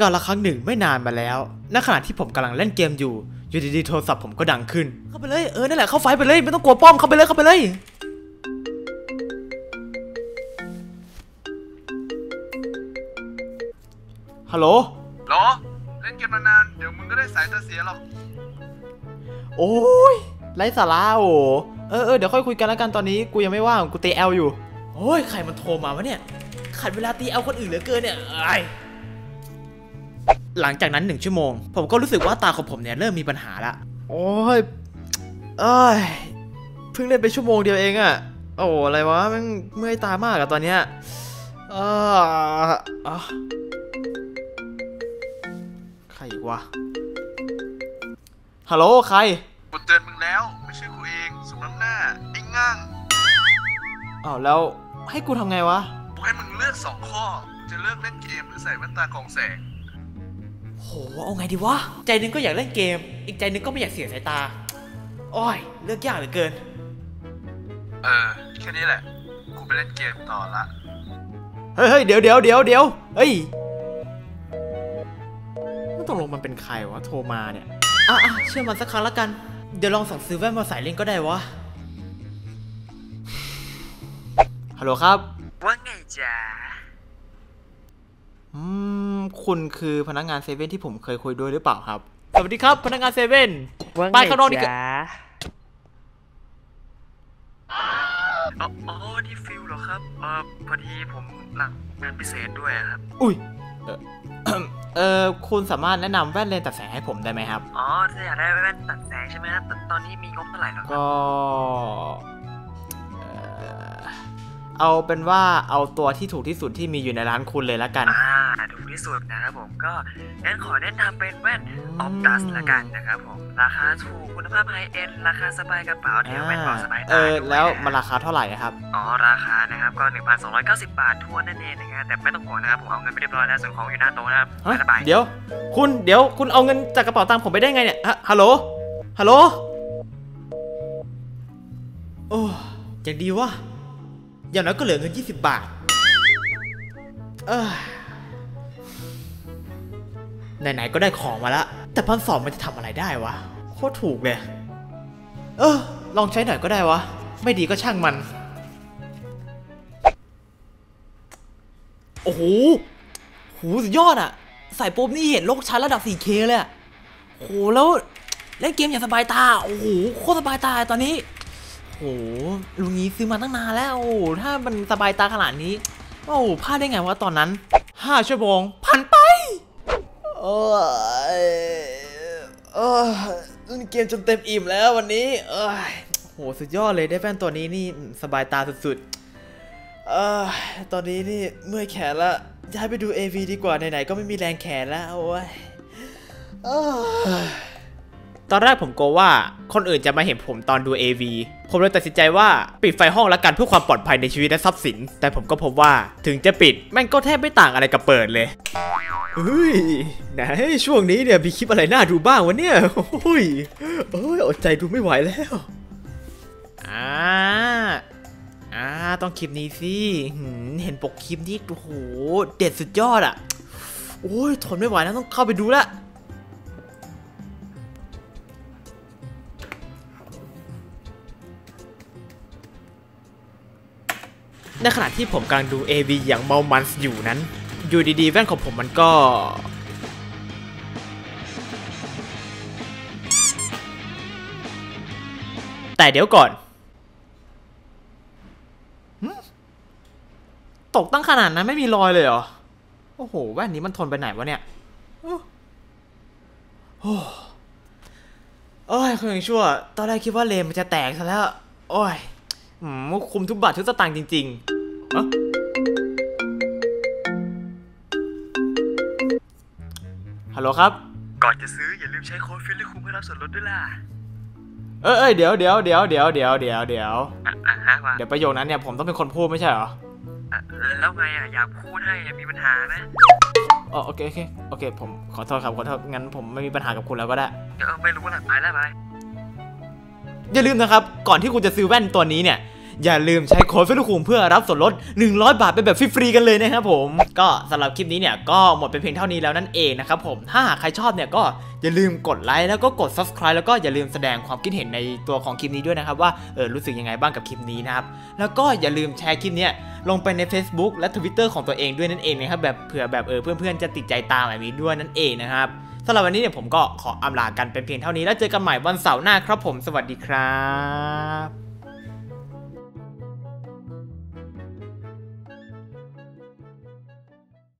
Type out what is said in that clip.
กาลครั้งหนึ่งไม่นานมาแล้ว ณ ขณะที่ผมกำลังเล่นเกมอยู่ อยู่ดีๆโทรศัพท์ผมก็ดังขึ้น เข้าไปเลย เออ นั่นแหละ เข้าไฟไปเลย ไม่ต้องกลัวป้อม เข้าไปเลย เข้าไปเลย ฮัลโหลหรอ เล่นเกมนานๆเดี๋ยวมึงก็ได้สายตาเสียหรอก โอ้ยไร้สาระโอ้เออเออเดี๋ยวค่อยคุยกันแล้วกันตอนนี้กูยังไม่ว่างกูตีแอลอยู่ โอ้ย ใครมันโทรมาวะเนี่ย ขัดเวลาตีแอลคนอื่นเหลือเกินเนี่ยไอ หลังจากนั้นหนึ่งชั่วโมง ผมก็รู้สึกว่าตาของผมเนี่ยเริ่มมีปัญหาละโอ้ยเอ้ยเพิ่งเล่นไปชั่วโมงเดียวเองอะโอ้อะไรวะแมันเมื่อยตามากอะตอนเนี้ยเอออะใครอีกวะฮัลโหลใครกูเตือนมึงแล้วไม่ใช่กูเองสมน้ำหน้าไอ้ง่างอ้าวแล้วให้กูทำไงวะกูให้มึงเลือกสองข้อ จะเลือกเล่นเกมหรือใส่แว่นตากรองแสง โหเอาไงดีวะ ใจหนึงก็อยากเล่นเกม อีกใจหนึงก็ไม่อยากเสียสายตาโอ้ยเลือกยากเหลือเกิน เออ แค่นี้แหละ กูไปเล่นเกมต่อละ เฮ้ยเฮ้ยเดี๋ยวเดี๋ยวเดี๋ยวเดี๋ยวเฮ้ยมันตกลงมันเป็นใครวะโทรมาเนี่ย อะอะเชื่อมันสักครั้งละกัน เดี๋ยวลองสั่งซื้อแว่นมาใส่เล่นก็ได้วะ ฮัลโหลครับ ว่าไงจ๊ะ อืมคุณคือพนักงานเซเว่นที่ผมเคยคุยด้วยหรือเปล่าครับ สวัสดีครับ พนักงานเซเว่นว่าไงไปข้างนอกดีกว่าจ๊ะอ๋ออ๋อ นี่ฟิลเหรอครับเออพอดีผมหลังงานพิเศษด้วยครับ อุ้ยเออเออคุณสามารถแนะนำแว่นเลนส์ตัดแสงให้ผมได้ไหมครับ อ๋อถ้าอยากได้แว่นตัดแสงใช่ไหมครับตตอนนี้มีงบเท่าไหร่หรอครับก็เอ่อเอาเป็นว่าเอาตัวที่ถูกที่สุดที่มีอยู่ในร้านคุณเลยละกัน อ่าถูก ที่สุดนะครับผมก็งั้นขอแนะนำเป็นแว่นออฟตัสละกันนะครับผม ราคาถูกคุณภาพไฮเอ็นราคาสบายกระเป๋าแถมแว่นเบาสบายตาเออด้วยแล้วะมันราคาเท่าไหร่อะครับ อ๋อ ราคานะครับก็ 1,290 บาททวนนั่นเองนะครับแต่ไม่ต้องห่วงนะครับผมเอาเงินไปเรียบร้อยแล้วส่วนของอยู่หน้าโต๊ะนะครับฮะสบายเดี๋ยว คุณเดี๋ยวคุณเอาเงินจากกระเป๋าตังค์ผมไปได้ไงเนี่ยฮะฮัลโหลฮัลโหลโอ้ยังดีวะอย่างน้อยก็เหลือเงิน 20 บาท เออ ไหนๆก็ได้ของมาแล้วแต่พันสองมันจะทำอะไรได้วะโคตรถูกเลย เออ ลองใช้หน่อยก็ได้วะ ไม่ดีก็ช่างมัน โอ้โหโหสุดยอดอะใส่ปุ๊บนี่เห็นโลกชัดระดับ 4K เลยอะโหแล้วเล่นเกมอย่างสบายตา โอ้โหโคตรสบายตาตอนนี้โหลุงนี้ซื้อมาตั้งนานแล้วโอ้โหถ้ามันสบายตาขนาดนี้ โอ้โหพลาดได้ไงวะตอนนั้น 5 ชั่วโมงผ โอ้ยโอ้เล่นเกมจนเต็มอิ่มแล้ววันนี้โอ้ยโหสุดยอดเลยได้แฟนตัวนี้นี่สบายตาสุดๆเออตอนนี้นี่เมื่อยแขนละย้ายไปดู AV ดีกว่าไหนๆก็ไม่มีแรงแขนแล้วโอ้ยเอ้ย ตอนแรกผมกลัวว่าคนอื่นจะมาเห็นผมตอนดู AV ผมเลยตัดสินใจว่าปิดไฟห้องแล้วกันเพื่อความปลอดภัยในชีวิตและทรัพย์สิน แต่ผมก็พบว่าถึงจะปิดแม่งก็แทบไม่ต่างอะไรกับเปิดเลยเฮ้ยไหนช่วงนี้เนี่ยมีคลิปอะไรน่าดูบ้างวะเนี่ยโอ้ยโอ้ยอดใจดูไม่ไหวแล้วอ่าอ่าต้องคลิปนี้สิเห็นปกคลิปนี้โอ้โหเด็ดสุดยอดอะโอ้ยทนไม่ไหวแล้วต้องเข้าไปดูละ ในขณะที่ผมกำลังดู AV อย่างเมามันอยู่นั้น อยู่ดีๆ แว่นของผมมันก็ แต่เดี๋ยวก่อน ตกตั้งขนาดนั้นไม่มีรอยเลยเหรอ โอ้โห แว่นนี้มันทนไปไหนวะเนี่ย โอ้โอ้โอ้ยคุณยังชั่ว ตอนแรกคิดว่าเลนมันจะแตกซะแล้ว โอ้ยอืมคุมทุกบาททุกสตางค์จริง ๆ อะฮัลโหลครับ ก่อนจะซื้ออย่าลืมใช้โค้ดฟิลลี่คุ้มเพื่อรับส่วนลดด้วยล่ะ เอ้ยเอ้ยเดี๋ยวเดี๋ยวเดี๋ยวเดี๋ยวเดี๋ยวเดี๋ยวเดี๋ยวอะอะฮะว่าเดี๋ยวประโยคนั้นเนี่ยผมต้องเป็นคนพูดไม่ใช่เหรออะแล้วไงอะอยากพูดให้มีปัญหาไหมอ๋อโอเคโอเคโอเค ผมขอโทษครับขอโทษงั้นผมไม่มีปัญหากับคุณแล้วก็ได้เออไม่รู้ละไปแล้วไปอย่าลืมนะครับ ก่อนที่คุณจะซื้อแว่นตัวนี้เนี่ย อย่าลืมใช้โค้ดเฟซบุ๊กเพื่อรับส่วนลด 100 บาทเป็นแบบฟรีๆกันเลยนะครับผม ก็สำหรับคลิปนี้เนี่ยก็หมดเป็นเพียงเท่านี้แล้วนั่นเองนะครับผมถ้าหากใครชอบเนี่ยก็อย่าลืมกดไลค์แล้วก็กด subscribe แล้วก็อย่าลืมแสดงความคิดเห็นในตัวของคลิปนี้ด้วยนะครับว่าเออรู้สึกยังไงบ้างกับคลิปนี้นะครับแล้วก็อย่าลืมแชร์คลิปเนี้ยลงไปใน Facebook และ Twitter ของตัวเองด้วยนั่นเองนะครับแบบเผื่อแบบเออเพื่อนๆจะติดใจตามแบบนี้ด้วยนั่นเองนะครับสำหรับวันนี้เนี่ยผมก็ขออำลากันเป็นเพียงเท่านี้แล้วเจอกันใหม่วันเสาร์หน้าครับผมสวัสดีครับ